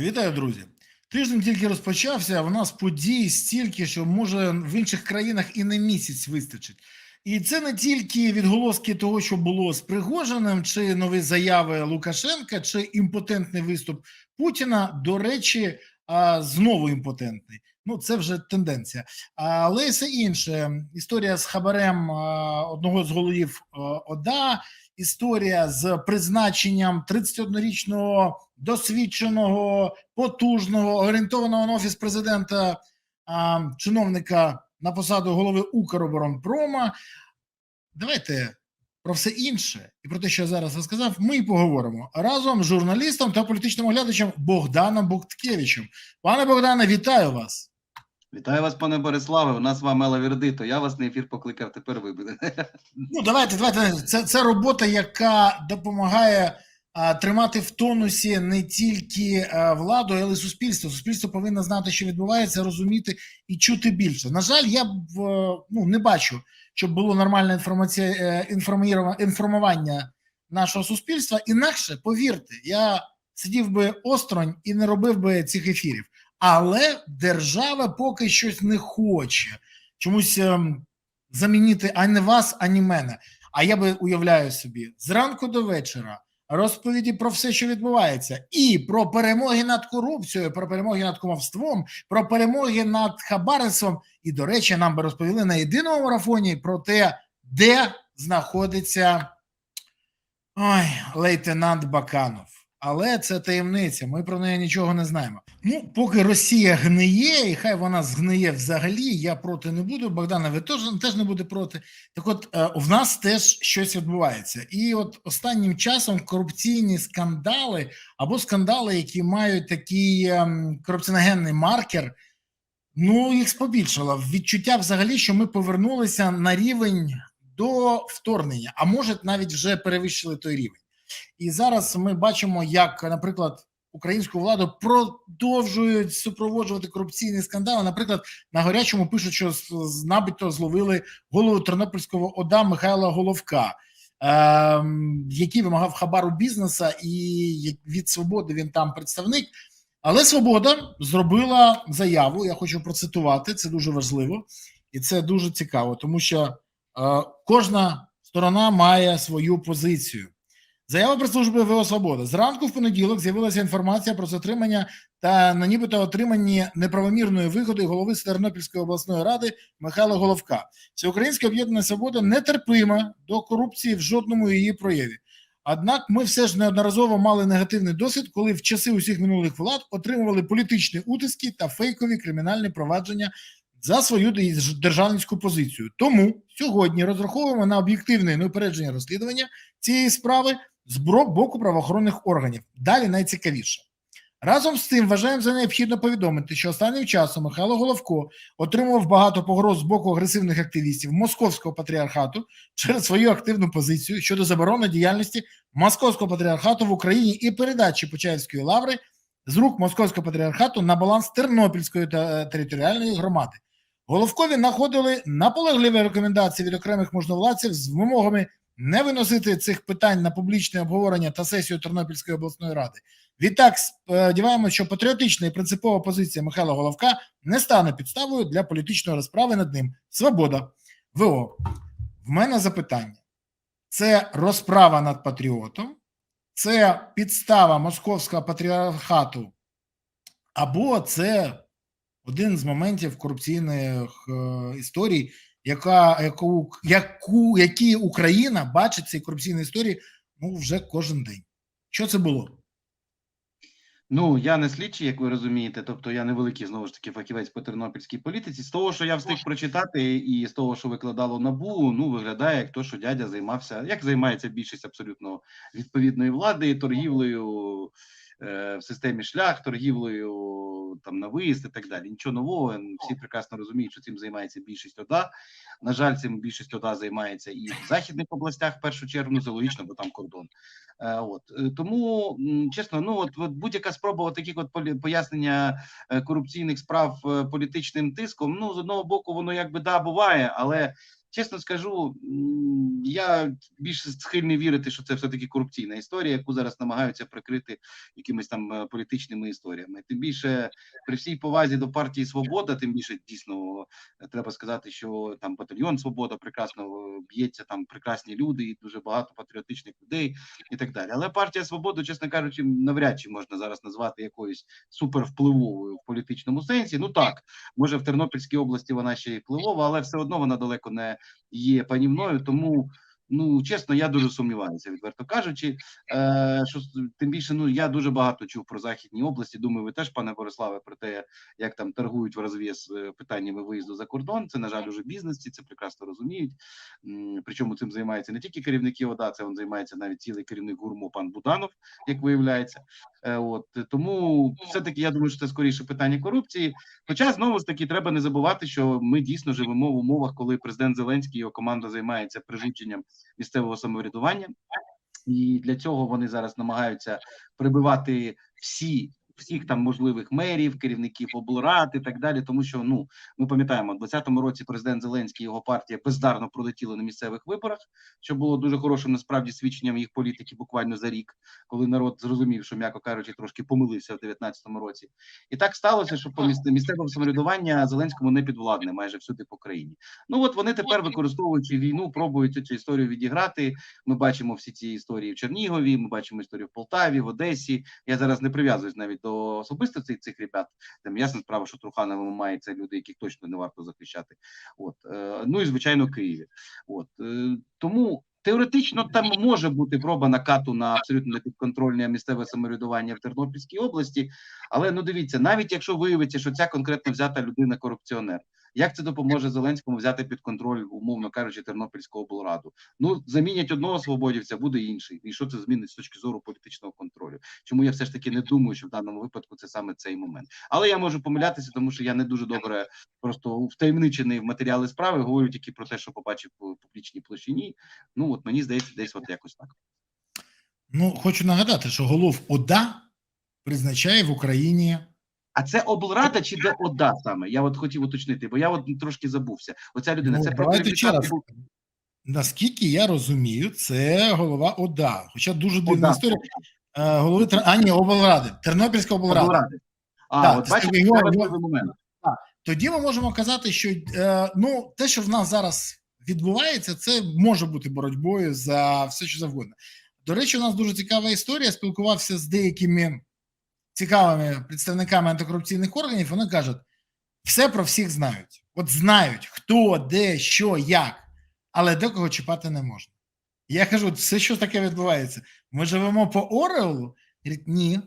Вітаю, друзі. Тиждень тільки розпочався, а в нас подій стільки, що може в інших країнах і на місяць вистачить. І це не тільки відголоски того, що було з Пригожиним, чи нові заяви Лукашенка, чи імпотентний виступ Путіна. До речі, знову імпотентний. Ну, це вже тенденція. Але все інше. Історія з хабарем одного з головів ОДА, історія з призначенням 31-річного досвідченого, потужного, орієнтованого на офіс президента а, чиновника на посаду голови Укроборонпрома. Давайте про все інше і про те, що я зараз розказав, ми і поговоримо разом з журналістом та політичним оглядачем Богданом Бухткевичем. Пане Богдане, вітаю вас. Вітаю вас, пане Бориславе. У нас вам Мела Вердито. Я вас на ефір покликав. Тепер ви будете. Ну, давайте, давайте. Це, це робота, яка допомагає а, тримати в тонусі не тільки а, владу, але й суспільство. Суспільство повинно знати, що відбувається, розуміти і чути більше. На жаль, я б е, ну, не бачу, щоб було нормальне інформація, е, інформування нашого суспільства. Інакше, повірте, я сидів би осторонь і не робив би цих ефірів. Але держава поки щось не хоче чомусь ем, замінити ані вас, ані мене. А я би уявляю собі зранку до вечора розповіді про все, що відбувається, і про перемоги над корупцією, про перемоги над кумовством, про перемоги над хабарництвом. І, до речі, нам би розповіли на єдиному марафоні про те, де знаходиться ой, лейтенант Баканов. Але це таємниця. Ми про неї нічого не знаємо. Ну, поки Росія гниє, і хай вона згниє взагалі, я проти не буду. Богдана, ви теж, теж не буде проти. Так, от е, в нас теж щось відбувається, і от останнім часом корупційні скандали або скандали, які мають такий ем, корупціоногенний маркер. Ну, їх побільшало. Відчуття взагалі, що ми повернулися на рівень до вторгнення, а може навіть вже перевищили той рівень. І зараз ми бачимо, як, наприклад, українську владу продовжують супроводжувати корупційні скандали. Наприклад, на гарячому пишуть, що з- набито зловили голову Тернопільського ОДА Михайла Головка, ем, який вимагав хабару бізнеса, і від свободи він там представник. Але Свобода зробила заяву. Я хочу процитувати. Це дуже важливо і це дуже цікаво, тому що е, кожна сторона має свою позицію. Заява прес-служби ВО Свобода. Зранку в понеділок з'явилася інформація про затримання та на нібито отриманні неправомірної вигоди голови Тернопільської обласної ради Михайла Головка. Всеукраїнське об'єднання Свобода нетерпима до корупції в жодному її прояві. Однак ми все ж неодноразово мали негативний досвід, коли в часи усіх минулих влад отримували політичні утиски та фейкові кримінальні провадження за свою державницьку позицію. Тому сьогодні розраховуємо на об'єктивне неупередження розслідування цієї справи з боку правоохоронних органів. Далі найцікавіше. Разом з тим вважаємо за необхідно повідомити, що останнім часом Михайло Головко отримував багато погроз з боку агресивних активістів московського патріархату через свою активну позицію щодо заборони діяльності московського патріархату в Україні і передачі Почаївської лаври з рук московського патріархату на баланс Тернопільської та- територіальної громади. Головкові знаходили наполегливі рекомендації від окремих можновладців з вимогами не виносити цих питань на публічне обговорення та сесію Тернопільської обласної ради. Відтак сподіваємося, що патріотична і принципова позиція Михайла Головка не стане підставою для політичної розправи над ним. Свобода. ВО. В мене запитання: це розправа над патріотом, це підстава московського патріархату, або це один з моментів корупційних е, історій, яка яку, яку які Україна бачить ці корупційні історії ну вже кожен день. Що це було? Ну я не слідчий, як ви розумієте. Тобто я невеликий знову ж таки фахівець по тернопільській політиці. З того, що я встиг прочитати, і з того, що викладало набу, ну виглядає як то, що дядя займався, як займається більшість абсолютно відповідної влади, торгівлею в системі шлях, торгівлею там на виїзд і так далі. Нічого нового. Всі прекрасно розуміють, що цим займається більшість ОДА. На жаль, цим більшість ОДА займається і в західних областях в першу чергу, ну це логічно, бо там кордон. Е, От Е, тому чесно, ну от, от будь-яка спроба от таких от пояснення е, корупційних справ е, політичним тиском. Ну з одного боку, воно якби да буває, але чесно скажу, я більше схильний вірити, що це все-таки корупційна історія, яку зараз намагаються прикрити якимись там е, політичними історіями. Тим більше при всій повазі до партії Свобода, тим більше дійсно е, треба сказати, що там батальйон Свобода прекрасно е, б'ється, там прекрасні люди і дуже багато патріотичних людей і так далі. Але партія Свободу, чесно кажучи, навряд чи можна зараз назвати якоюсь супервпливовою в політичному сенсі. Ну так, може в Тернопільській області вона ще й впливова, але все одно вона далеко не є панівною. Тому ну чесно, я дуже сумніваюся, відверто кажучи. Е, що тим більше, ну я дуже багато чув про західні області. Думаю, ви теж, пане Бориславе, про те, як там торгують в розв'яз е, питаннями виїзду за кордон. Це на жаль уже бізнес, ці це прекрасно розуміють. Причому цим займаються не тільки керівники ОДА, це він займається навіть цілий керівник гурму пан Буданов, як виявляється. Е, От тому все таки я думаю, що це скоріше питання корупції. Хоча знову ж таки треба не забувати, що ми дійсно живемо в умовах, коли президент Зеленський і його команда займається прижученням місцевого самоврядування, і для цього вони зараз намагаються прибивати всі. Всіх там можливих мерів, керівників облрад і так далі, тому що ну ми пам'ятаємо, у 2020 році президент Зеленський і його партія бездарно пролетіли на місцевих виборах, що було дуже хорошим насправді свідченням їх політики буквально за рік, коли народ зрозумів, що м'яко кажучи, трошки помилився в 2019 році. І так сталося, що по місце- місцеве самоврядування Зеленському не підвладне майже всюди по країні. Ну от вони тепер, використовуючи війну, пробують цю історію відіграти. Ми бачимо всі ці історії в Чернігові. Ми бачимо історію в Полтаві, в Одесі. Я зараз не прив'язуюсь навіть до особисто цих цих ребят. Там ясна справа, що Труханова має це люди, яких точно не варто захищати. От е, ну і звичайно, Києві. От е, тому. Теоретично там може бути проба накату на абсолютно непідконтрольне місцеве самоврядування в Тернопільській області, але ну дивіться, навіть якщо виявиться, що ця конкретно взята людина корупціонер, як це допоможе Зеленському взяти під контроль, умовно кажучи, Тернопільську облраду? Ну замінять одного свободівця, буде інший. І що це змінить з точки зору політичного контролю? Чому я все ж таки не думаю, що в даному випадку це саме цей момент. Але я можу помилятися, тому що я не дуже добре просто втаємничений в матеріали справи. Говорю тільки про те, що побачив у публічній площині. Ну от мені здається, десь от якось так. Ну, хочу нагадати, що голов ОДА призначає в Україні. А це облрада чи де ОДА саме? Я от хотів уточнити, бо я от трошки забувся. Оця людина Ну, це давайте ще раз. Наскільки я розумію, це голова ОДА. Хоча дуже дивна ОДА. історія. Е, Голови Тер- а, ні, облради, Тернопільська облрада. облради. А, Так, от бачите, його- важливий момент. Тоді ми можемо казати, що е, ну те, що в нас зараз відбувається, це може бути боротьбою за все, що завгодно. До речі, у нас дуже цікава історія. Я спілкувався з деякими цікавими представниками антикорупційних органів. Вони кажуть, все про всіх знають. От знають, хто, де, що, як, але декого чіпати не можна. Я кажу, все, що таке відбувається. Ми живемо по Ореолу? Говорить, ні,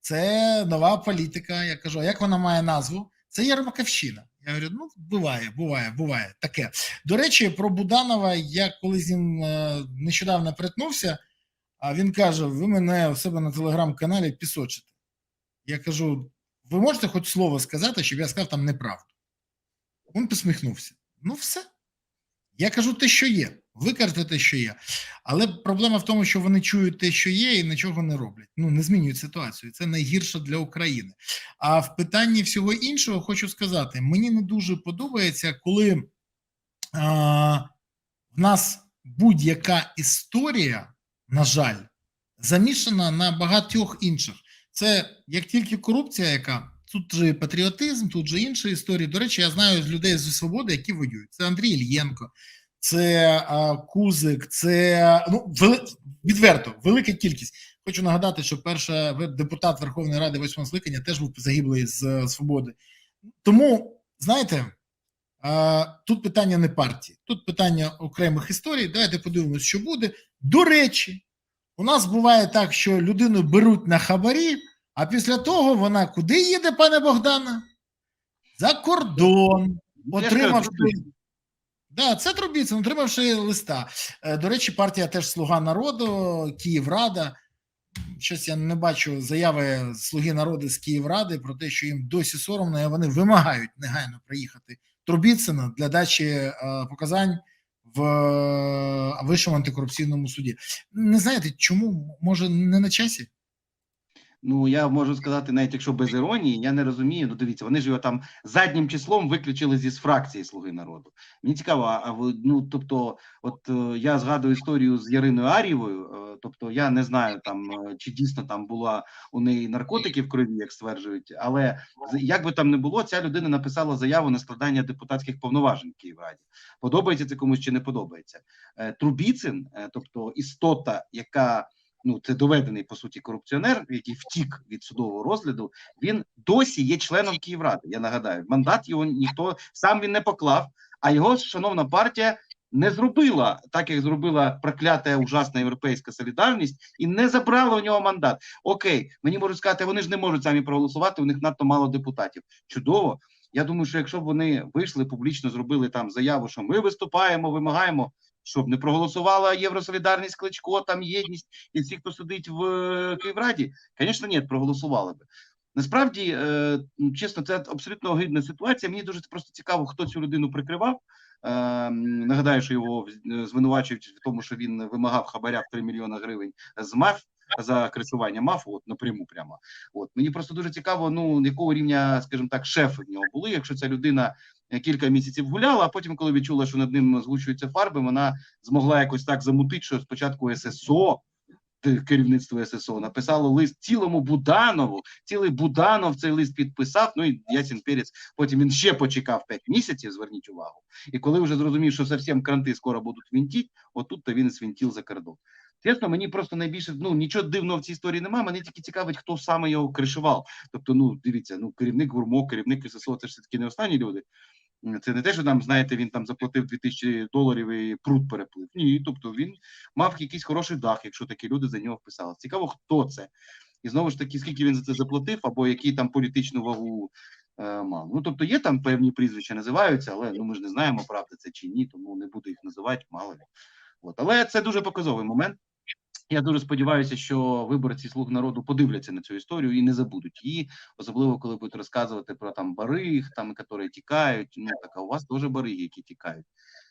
це нова політика. Я кажу, а як вона має назву? Це Єрмаковщина. Я говорю, ну буває, буває, буває таке. До речі, про Буданова я коли з ним е, нещодавно перетнувся, а він каже: ви мене у себе на телеграм-каналі пісочите. Я кажу: ви можете хоч слово сказати, щоб я сказав там неправду? Він посміхнувся. Ну, все. Я кажу те, що є. Ви кажете те, що є. Але проблема в тому, що вони чують те, що є, і нічого не роблять. Ну, не змінюють ситуацію. Це найгірше для України. А в питанні всього іншого хочу сказати: мені не дуже подобається, коли а, в нас будь-яка історія, на жаль, замішана на багатьох інших. Це як тільки корупція, яка тут же патріотизм, тут же інші історії. До речі, я знаю з людей зі свободи, які воюють. Це Андрій Ільєнко, це а, Кузик, це ну вели, відверто велика кількість. Хочу нагадати, що перша депутат Верховної Ради восьмого скликання теж був загиблий з е, свободи. Тому знаєте, тут питання не партії, тут питання окремих історій. Давайте подивимося, що буде. До речі, у нас буває так, що людину беруть на хабарі, а після того вона куди їде, пане Богдане? За кордон, отримавши. Да, це Трубіцин, отримавши листа. Е, До речі, партія теж Слуга народу, Київрада. Щось я не бачу заяви Слуги народу з Київради про те, що їм досі соромно, і вони вимагають негайно приїхати Трубіцина для дачі е, показань в е, Вищому антикорупційному суді. Не знаєте, чому може не на часі? Ну я можу сказати, навіть якщо без іронії, я не розумію. Ну дивіться, вони ж його там заднім числом виключили зі фракції Слуги народу. Мені цікаво, а ви ну тобто, от е, я згадую історію з Яриною Арієвою. е, Тобто, я не знаю там е, чи дійсно там була у неї наркотики в крові, як стверджують, але як би там не було, ця людина написала заяву на складання депутатських повноважень в Київраді. Подобається це комусь чи не подобається. Трубіцин, тобто істота, яка ну це доведений по суті корупціонер, який втік від судового розгляду. Він досі є членом Київради. Я нагадаю, мандат його ніхто сам він не поклав, а його шановна партія. Не зробила так, як зробила проклята ужасна європейська солідарність, і не забрала у нього мандат. Окей, мені можуть сказати, вони ж не можуть самі проголосувати. У них надто мало депутатів. Чудово. Я думаю, що якщо б вони вийшли публічно, зробили там заяву, що ми виступаємо, вимагаємо, щоб не проголосувала Євросолідарність, Кличко, там єдність і всі, хто сидить в е, Київраді, звісно, ні, проголосували би. Насправді, е, ну, чесно, це абсолютно огидна ситуація. Мені дуже просто цікаво, хто цю людину прикривав. Е, нагадаю, що його звинувачують в тому, що він вимагав хабаря в 3 мільйони гривень з МАФ за кришування МАФу, от напряму прямо. От мені просто дуже цікаво, ну якого рівня, скажімо так, шефи в нього були. Якщо ця людина е, кілька місяців гуляла, а потім, коли відчула, що над ним озвучуються фарби, вона змогла якось так замутити, що спочатку ССО. Керівництво ССО написало лист цілому Буданову. Цілий Буданов цей лист підписав. Ну і Ясін Перець. Потім він ще почекав 5 місяців. Зверніть увагу. І коли вже зрозумів, що зовсім кранти скоро будуть вінтіть, отут то він свінтів за кордон. Чесно, мені просто найбільше ну нічого дивного в цій історії немає. Мене тільки цікавить, хто саме його кришував. Тобто, ну дивіться, ну керівник гурмо, керівник ССО, це ж все таки не останні люди. Це не те, що там, знаєте, він там заплатив 2000 доларів і пруд переплив. Ні, тобто він мав якийсь хороший дах, якщо такі люди за нього вписали. Цікаво, хто це. І знову ж таки, скільки він за це заплатив, або який там політичну вагу е, мав. Ну тобто є там певні прізвища називаються, але ну ми ж не знаємо, правда це чи ні, тому не буду їх називати, мало ли. От. Але це дуже показовий момент. Я дуже сподіваюся, що виборці слуг народу подивляться на цю історію і не забудуть її, особливо коли будуть розказувати про там бариг, там які тікають. Ну так а у вас теж бариги, які тікають,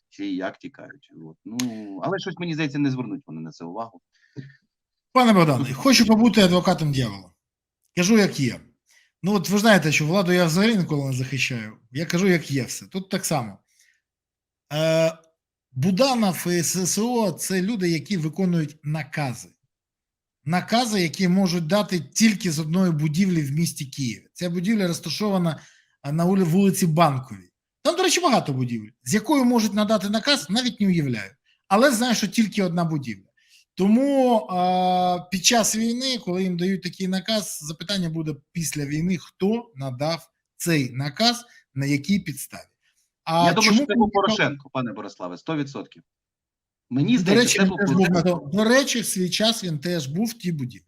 чи як тікають. От. Ну але щось мені здається, не звернуть вони на це увагу. Пане Богдане, хочу побути адвокатом дьявола. Кажу, як є. Ну, от ви знаєте, що владу я взагалі ніколи не захищаю. Я кажу, як є все. Тут так само. Е, Буданов і ССО це люди, які виконують накази. Накази, які можуть дати тільки з одної будівлі в місті Києві. Ця будівля розташована на ули- вулиці Банковій. Там, до речі, багато будівель, з якою можуть надати наказ, навіть не уявляю. Але знаю, що тільки одна будівля. Тому а, під час війни, коли їм дають такий наказ, запитання буде після війни: хто надав цей наказ, на якій підставі? А Я думаю, що це був Порошенко, пане Бориславе, 100%. Мені До здається, речі, це був теж був на Порошенко. до речі, в свій час він теж був в тій будівлі.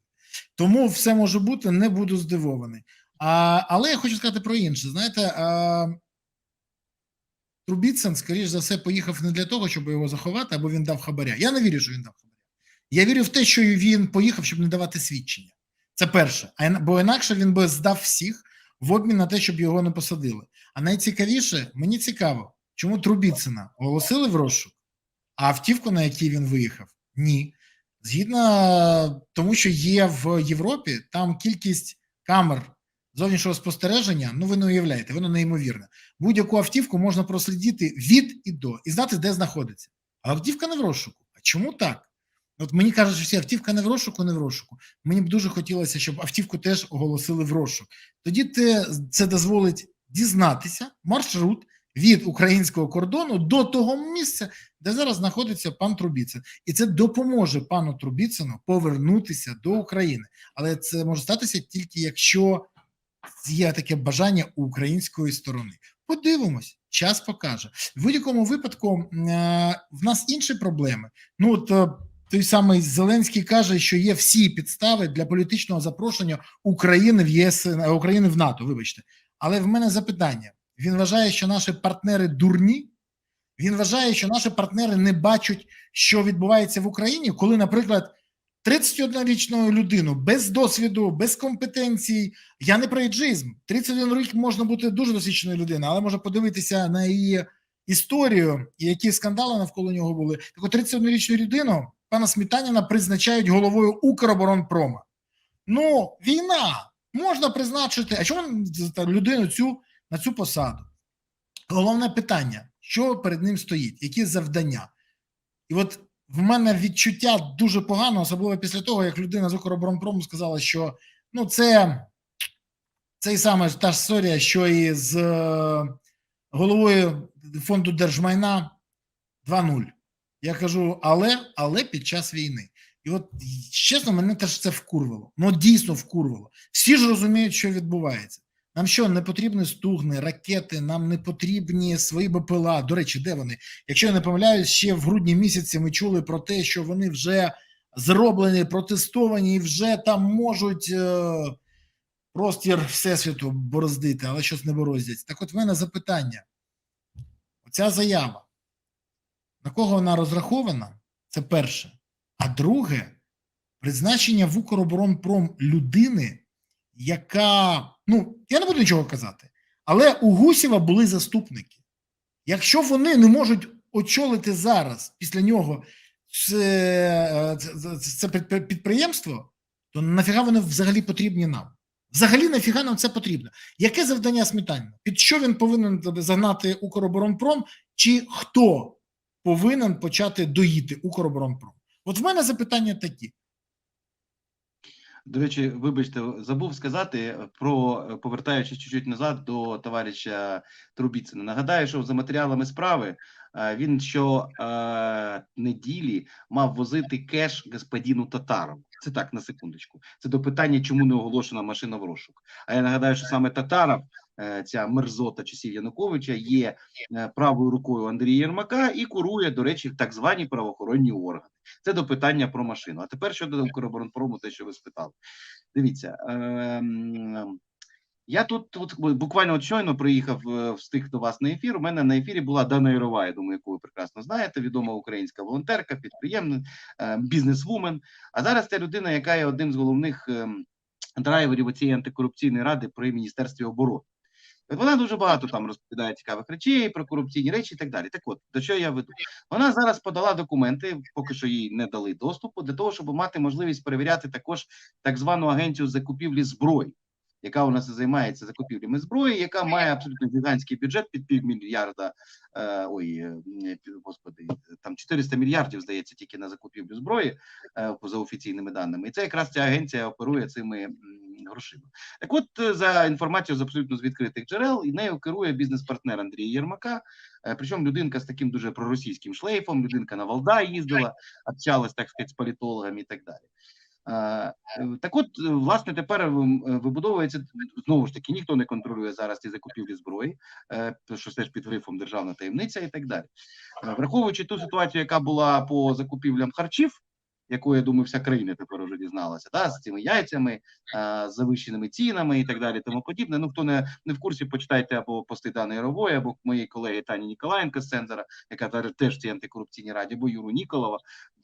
Тому все може бути, не буду здивований. А, але я хочу сказати про інше. Знаєте, а, Трубіцин, скоріш за все, поїхав не для того, щоб його заховати, або він дав хабаря. Я не вірю, що він дав хабаря. Я вірю в те, що він поїхав, щоб не давати свідчення. Це перше. А бо інакше він би здав всіх в обмін на те, щоб його не посадили. А найцікавіше, мені цікаво, чому Трубіцина оголосили в розшук, а автівку, на якій він виїхав, ні. Згідно тому, що є в Європі, там кількість камер зовнішнього спостереження, ну ви не уявляєте, воно неймовірне. Будь-яку автівку можна прослідити від і до і знати, де знаходиться. А автівка не в розшуку. А чому так? От мені кажуть, що всі автівка не в розшуку, не в розшуку. Мені б дуже хотілося, щоб автівку теж оголосили в розшук. Тоді це дозволить дізнатися маршрут від українського кордону до того місця, де зараз знаходиться пан Трубіцин, і це допоможе пану Трубіцину повернутися до України. Але це може статися тільки якщо є таке бажання у української сторони. Подивимось, час покаже. В будь-якому випадку е, в нас інші проблеми. Ну от е, той самий Зеленський каже, що є всі підстави для політичного запрошення України в ЄС е, України в НАТО. Вибачте, але в мене запитання: він вважає, що наші партнери дурні. Він вважає, що наші партнери не бачать, що відбувається в Україні, коли, наприклад, 31-річну людину без досвіду, без компетенцій. Я не про іджизм. 31 рік можна бути дуже досвідченою людиною, але можна подивитися на її історію і які скандали навколо нього були. Так от 31-річну людину пана Смітаніна призначають головою Укроборонпрома. Ну, війна. Можна призначити, а чому людину цю на цю посаду? Головне питання: що перед ним стоїть, які завдання? І от в мене відчуття дуже погано, особливо після того, як людина з Укроборонпрому сказала, що ну це, це і саме та ж історія, що і з е, головою фонду держмайна 2-0. Я кажу, але, але під час війни. І от чесно, мене теж це вкурвало. Ну дійсно вкурвало. Всі ж розуміють, що відбувається. Нам що не потрібні стугни, ракети, нам не потрібні свої БПЛА. До речі, де вони? Якщо я не помиляюсь, ще в грудні місяці ми чули про те, що вони вже зроблені, протестовані і вже там можуть е, простір всесвіту бороздити, але щось не бороздять. Так, от в мене запитання: оця заява, на кого вона розрахована? Це перше. А друге, призначення в Укроборонпром людини, яка, ну, я не буду нічого казати, але у Гусєва були заступники. Якщо вони не можуть очолити зараз після нього це, це, це підприємство, то нафіга вони взагалі потрібні нам? Взагалі нафіга нам це потрібно? Яке завдання Сметаніна? Під що він повинен загнати Укроборонпром, чи хто повинен почати доїти Укроборонпром? От в мене запитання такі. До речі, вибачте, забув сказати про повертаючись чуть-чуть назад до товариша Трубіцина. Нагадаю, що за матеріалами справи е, він що е, неділі мав возити кеш господину Татарову. Це так на секундочку. Це до питання, чому не оголошена машина в розшук. А я нагадаю, що саме Татаров, ця мерзота часів Януковича, є е, правою рукою Андрія Єрмака і курує, до речі, так звані правоохоронні органи. Це до питання про машину. А тепер щодо Укроборонпрому, те, що ви спитали. Дивіться, ем, я тут, тут буквально от щойно приїхав, е, встиг до вас на ефір. У мене на ефірі була Дана Ірова, я думаю, яку ви прекрасно знаєте, відома українська волонтерка, підприємна, е, бізнесвумен. А зараз це людина, яка є одним з головних ем, драйверів цієї антикорупційної ради при міністерстві оборони. Вона дуже багато там розповідає цікавих речей про корупційні речі і так далі. Так от, до чого я веду? Вона зараз подала документи, поки що їй не дали доступу, для того, щоб мати можливість перевіряти також так звану агенцію закупівлі зброї, яка у нас і займається закупівлями зброї, яка має абсолютно гігантський бюджет під півмільярда. Е, ой, е, господи, там 400 мільярдів здається тільки на закупівлю зброї е, за офіційними даними. І це якраз ця агенція оперує цими грошима. Так, от е, за інформацією з абсолютно з відкритих джерел, і нею керує бізнес-партнер Андрія Єрмака. Е, Причому людинка з таким дуже проросійським шлейфом, людинка на Валдай їздила, общалась, так сказати, з політологами і так далі. Е, е, Так от, е, власне, тепер вибудовується знову ж таки, ніхто не контролює зараз ці закупівлі зброї, що теж під грифом державна таємниця і так далі. Враховуючи ту ситуацію, яка була по закупівлям харчів, якою, я думаю, вся країна тепер уже дізналася, да, з цими яйцями, з завищеними цінами і так далі, тому подібне. Ну, хто не, не в курсі, почитайте або пости Дани Ярової, або моєї колеги Тані Ніколаєнка з цензора, яка теж в цій антикорупційній раді, або Юру Ніколова.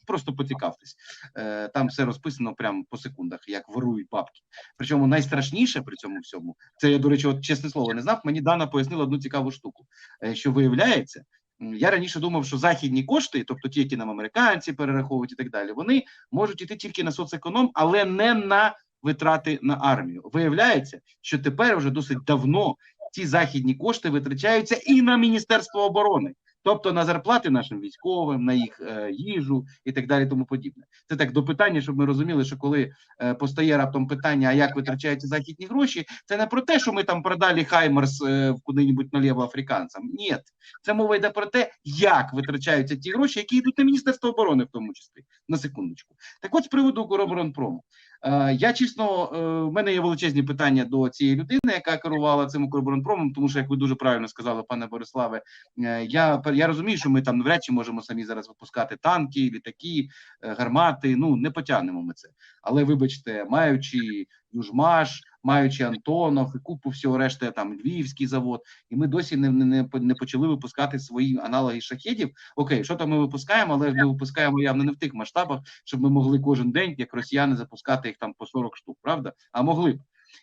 Просто поцікавтесь. Е, Там все розписано прямо по секундах, як ворують бабки. Причому найстрашніше при цьому всьому, це я, до речі, от чесне слово не знав. Мені Дана пояснила одну цікаву штуку, е, що виявляється. Я раніше думав, що західні кошти, тобто ті, які нам американці перераховують і так далі, вони можуть іти тільки на соцеконом, але не на витрати на армію. Виявляється, що тепер вже досить давно ці західні кошти витрачаються і на Міністерство оборони, тобто на зарплати нашим військовим, на їх е, їжу і так далі, тому подібне. Це так до питання, щоб ми розуміли, що коли е, постає раптом питання, а як витрачаються західні гроші, це не про те, що ми там продали Хаймерс е, куди-небудь наліво африканцям. Ні, це мова йде про те, як витрачаються ті гроші, які йдуть на Міністерство оборони, в тому числі на секундочку. Так от з приводу Укроборонпрому. Е, Я чесно, е, в мене є величезні питання до цієї людини, яка керувала цим Укроборонпромом, тому що, як ви дуже правильно сказали, пане Бориславе, е, я, я розумію, що ми там навряд чи можемо самі зараз випускати танки, літаки, гармати. Ну не потягнемо ми це. Але вибачте, маючи Южмаш, маючи Антонов і купу всього решти, там Львівський завод, і ми досі не, не, не почали випускати свої аналоги шахедів. Окей, що там ми випускаємо, але ми випускаємо явно не в тих масштабах, щоб ми могли кожен день, як росіяни, запускати їх там по 40 штук, правда? А могли б.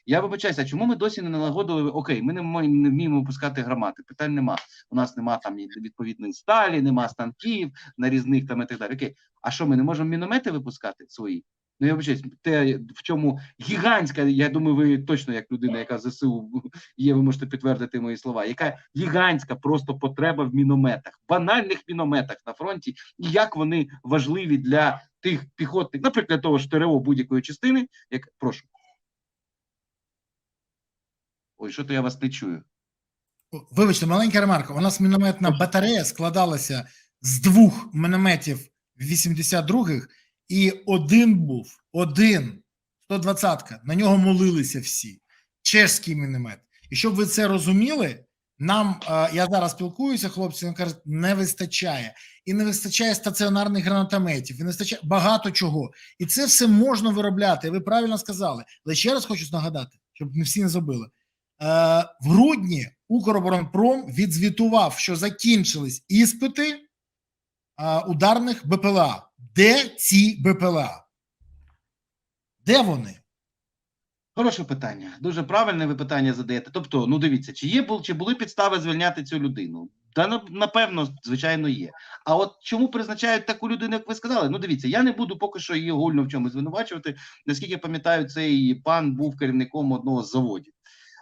Я вибачаюся, чому ми досі не налагодили? Окей, ми не, не вміємо випускати гармати. Питань нема. У нас нема там відповідної сталі, нема станків нарізних там і так далі. Окей, а що ми не можемо міномети випускати свої? Ну, я вибачаюсь, те, в чому гігантська, я думаю, ви точно як людина, яка ЗСУ є, ви можете підтвердити мої слова, яка гігантська просто потреба в мінометах, банальних мінометах на фронті, і як вони важливі для тих піхотних, наприклад, того ж ТРО будь-якої частини, як прошу. Ой, що то я вас не чую. Вибачте, маленька ремарка. У нас мінометна батарея складалася з двох мінометів 82-х, і один був, один, 120-ка, на нього молилися всі. Чешський міномет. І щоб ви це розуміли, нам, я зараз спілкуюся, хлопці, вони кажуть, не вистачає. І не вистачає стаціонарних гранатометів, і не вистачає багато чого. І це все можна виробляти. Ви правильно сказали. Але ще раз хочу нагадати, щоб не всі не забили. Е, в грудні Укроборонпром відзвітував, що закінчились іспити ударних БПЛА. Де ці БПЛА? Де вони? Хороше питання. Дуже правильне ви питання задаєте. Тобто, ну дивіться, чи є чи були підстави звільняти цю людину? Та напевно, звичайно, є. А от чому призначають таку людину, як ви сказали? Ну, дивіться, я не буду поки що її гульно в чомусь звинувачувати. Наскільки я пам'ятаю, цей пан був керівником одного з заводів.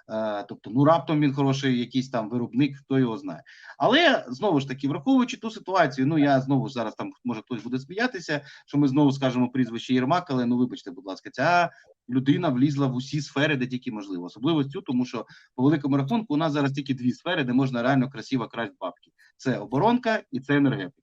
Е, тобто, ну раптом він хороший якийсь там виробник, хто його знає. Але знову ж таки, враховуючи ту ситуацію, ну я знову зараз там може хтось буде сміятися, що ми знову скажемо прізвище Єрмак, але ну вибачте, будь ласка, ця людина влізла в усі сфери, де тільки можливо, особливо цю, тому що по великому рахунку у нас зараз тільки дві сфери, де можна реально красиво красти бабки: це оборонка і це енергетика.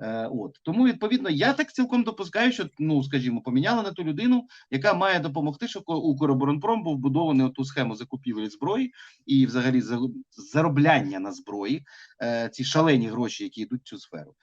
Е, от тому відповідно, я так цілком допускаю, що ну скажімо, поміняли на ту людину, яка має допомогти, щоб Укроборонпром був вбудований у ту схему закупівлі зброї і, взагалі, заробляння на зброї, е, ці шалені гроші, які йдуть в цю сферу.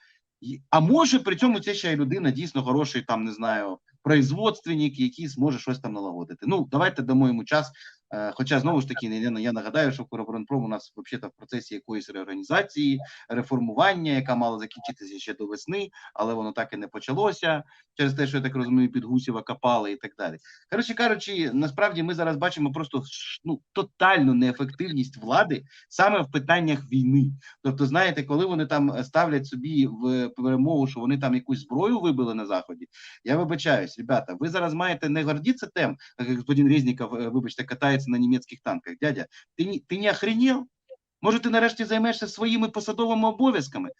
А може при цьому ця ще й людина дійсно хороший, там не знаю, производственник, який зможе щось там налагодити. Ну давайте дамо йому час. Е, Хоча знову ж таки, я, нагадаю, що Укроборонпром у нас взагалі в процесі якоїсь реорганізації, реформування, яка мала закінчитися ще до весни, але воно так і не почалося через те, що я так розумію, під Гусєва копали і так далі. Коротше кажучи, насправді ми зараз бачимо просто ну тотальну неефективність влади саме в питаннях війни. Тобто, знаєте, коли вони там ставлять собі в перемогу, що вони там якусь зброю вибили на заході. Я вибачаюсь, ребята, ви зараз маєте не гордитися тем, як господин Резніков, е, вибачте, катається на німецьких танках. Дядя, ти ти не охренел? Може, ти нарешті займешся своїми посадовими обов'язками?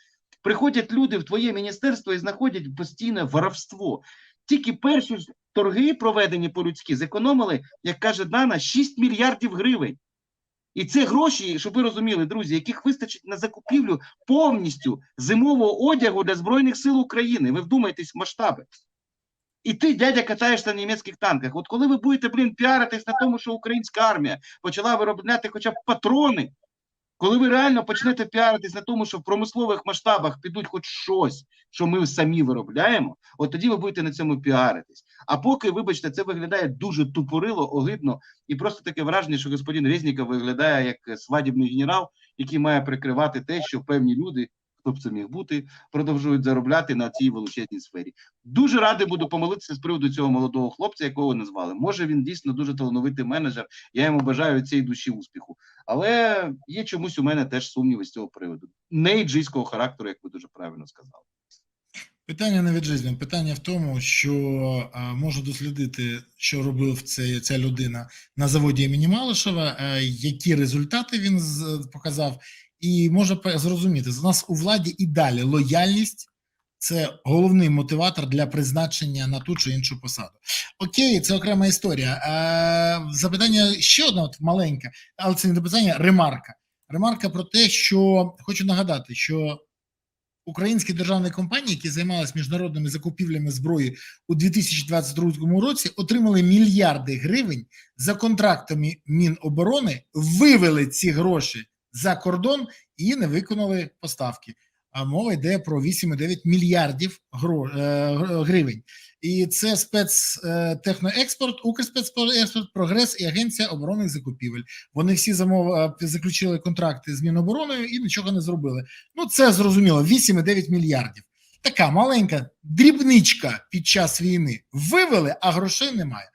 Приходять люди в твоє міністерство і знаходять постійне воровство. Тільки перші торги, проведені по-людськи, зекономили, як каже Дана, 6 мільярдів гривень. І це гроші, щоб ви розуміли, друзі, яких вистачить на закупівлю повністю зимового одягу для Збройних сил України. Ви вдумайтесь в масштаби. І ти, дядя, катаєшся на німецьких танках. От коли ви будете, блін, піаритись на тому, що українська армія почала виробляти хоча б патрони, коли ви реально почнете піаритись на тому, що в промислових масштабах підуть хоч щось, що ми самі виробляємо, от тоді ви будете на цьому піаритись. А поки, вибачте, це виглядає дуже тупорило, огидно, і просто таке враження, що господин Резніков виглядає як свадібний генерал, який має прикривати те, що певні люди, хто б це міг бути, продовжують заробляти на цій величезній сфері. Дуже радий буду помолитися з приводу цього молодого хлопця, якого назвали. Може він дійсно дуже талановитий менеджер. Я йому бажаю цієї душі успіху. Але є чомусь у мене теж сумніви з цього приводу. Не іджийського характеру, як ви дуже правильно сказали. Питання не від життя. Питання в тому, що а, можу дослідити, що робив цей, ця людина на заводі імені Малишева, е, які результати він з- показав, і може зрозуміти, у нас у владі і далі лояльність це головний мотиватор для призначення на ту чи іншу посаду. Окей, це окрема історія. Е, запитання ще одне от маленьке, але це не запитання, ремарка. Ремарка про те, що хочу нагадати, що українські державні компанії, які займалися міжнародними закупівлями зброї у 2022 році, отримали мільярди гривень за контрактами Міноборони, вивели ці гроші за кордон і не виконали поставки. А мова йде про 8,9 мільярдів е, гривень. І це спецтехноекспорт, Укрспецекспорт, Прогрес і Агенція оборонних закупівель. Вони всі замов е, заключили контракти з Мінобороною і нічого не зробили. Ну, це зрозуміло, 8,9 мільярдів. Така маленька дрібничка під час війни. Вивели, а грошей немає.